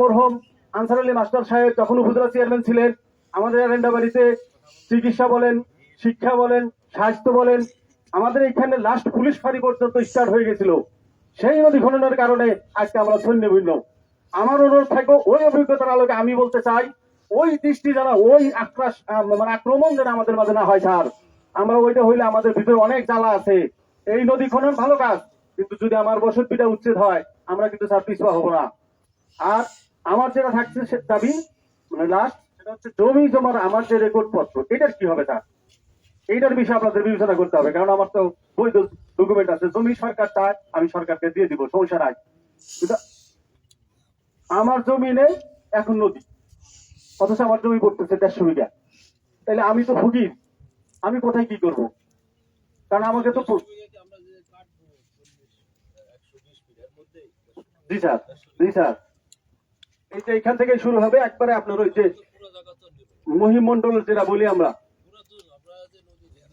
মরহম, answer Ali master সাহেব তখন উপজেলা চেয়ারম্যান ছিলেন, আমাদের চিকিৎসা বলেন, শিক্ষা বলেন, স্বাস্থ্য বলেন, আমাদের এখানে লাস্ট পুলিশ ফাঁড়ি পর্যন্ত স্টার্ট হয়ে গেছিল। সেই নদী খননের কারণে আজকে আমরা শূন্য ভিন্ন। আমার অনুরোধ ওই অভিজ্ঞতার আলোকে আমি বলতে চাই, ওই দৃষ্টি যেন, ওই মানে আক্রমণ যেন আমাদের মাঝে না হয়, স্যার। আমরা ওইটা হইলে আমাদের ভিতরে অনেক জ্বালা আছে। এই নদী খনন ভালো কাজ, কিন্তু যদি আমার বসত পিঠা উচ্ছেদ হয়, আমরা কিন্তু স্যার পিছপা হব না। আর আমার যেটা থাকছে সে দাবি মানে লাস্ট সেটা হচ্ছে জমি জমার আমার যে রেকর্ড পত্র, এটার কি হবে স্যার এইটার বিষয়ে আপনাদের বিবেচনা করতে হবে, কারণ আমার তো বৈধ ডকুমেন্ট আছে। জমি সরকার চায়, আমি সরকারকে দিয়ে দিব, সমস্যা নাই। আমার জমি নেই, এখন নদী। অথচ আমার জমি পড়তেছে দেড়শো বিঘা। তাহলে আমি তো ভুগি আমি কোথায় কি করব? কারণ আমাকে তো জি স্যার জি স্যার। যে এখান থেকে শুরু হবে একবারে আপনার ওই যে মহিমন্ডল যেটা বলি আমরা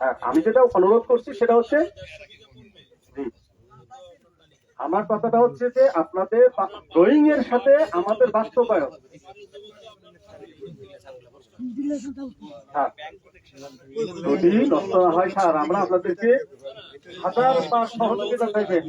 হ্যাঁ, আমি যেটা অনুরোধ করছি সেটা হচ্ছে আমার কথাটা হচ্ছে যে আপনাদের ড্রয়িং এর সাথে আমাদের বাস্তবায়ন হ্যাঁ। যদি নষ্ট হয় স্যার আমরা আপনাদেরকে হাজার বার সহযোগিতা হ্যাঁ, হ্যাঁ।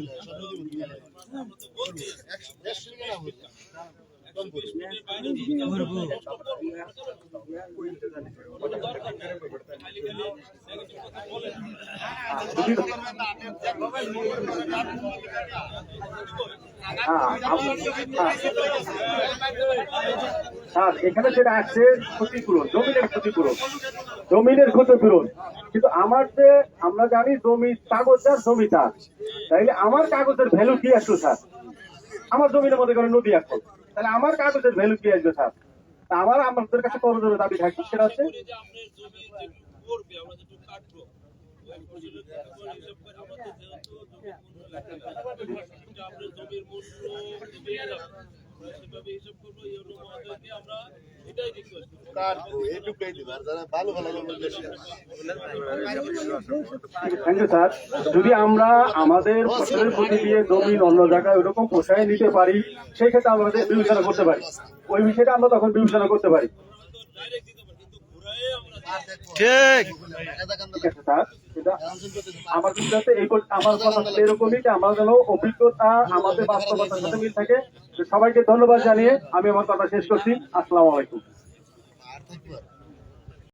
স্যার, এখানে যেটা আছে ক্ষতিপূরণ জমিনের ক্ষতিপূরণ জমিনের ক্ষতিপূরণ কিন্তু আমার যে, আমরা জানি জমি কাগজ আর জমি তার তাইলে আমার কাগজের ভ্যালু কি আসলো, স্যার? আমার জমির মধ্যে করে নদী এখন তাহলে আমার কাগজের ভ্যালু কি আসবে স্যার আবার আমাদের কাছে করজোর দাবি থাকবে সেটা হচ্ছে আমরা জমির মূল্য সেভাবে হিসাব করব আমরা স্যার যদি আমরা আমাদের ফসলের প্রতি দিয়ে জমি অন্য জায়গায় ওরকম পোষায় নিতে পারি সেই ক্ষেত্রে আমাদের বিবেচনা করতে পারি। ওই বিষয়টা আমরা তখন বিবেচনা করতে পারি। আমরা ঠিক কথা এরকমই যে আমরা যেন অভিজ্ঞতা আমাদের বাস্তবতার সাথে মিল থাকে। সবাইকে ধন্যবাদ জানিয়ে আমি আমার কথা শেষ করছি। আসসালামু আলাইকুম।